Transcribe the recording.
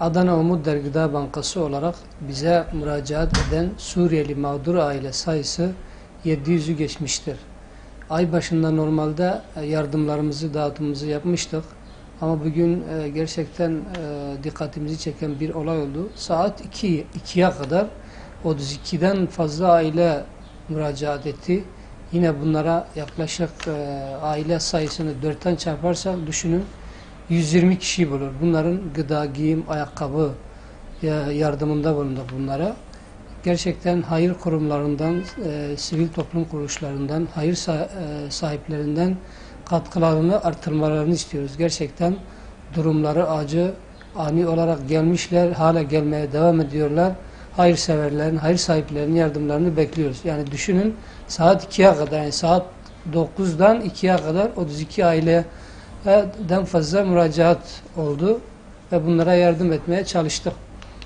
Adana Umut Der Bankası olarak bize müracaat eden Suriyeli mağdur aile sayısı 700'ü geçmiştir. Ay başında normalde e, yardımlarımızı, dağıtımımızı yapmıştık. Ama bugün e, gerçekten e, dikkatimizi çeken bir olay oldu. Saat 2, 2'ye kadar 32'den fazla aile müracaat etti. Yine bunlara yaklaşık aile sayısını 4'ten çarparsak düşünün 120 kişi bulur. Bunların gıda, giyim, ayakkabı ya- yardımında bulunduk bunlara. Gerçekten hayır kurumlarından, e, sivil toplum kuruluşlarından, hayır e, sahiplerinden katkılarını artırmalarını istiyoruz. Gerçekten durumları acı, ani olarak gelmişler, hala gelmeye devam ediyorlar. Hayırseverlerin, hayır sahiplerinin yardımlarını bekliyoruz. Yani düşünün saat 2'ye kadar, yani saat 9'dan 2'ye kadar 32 aileden fazla müracaat oldu ve bunlara yardım etmeye çalıştık.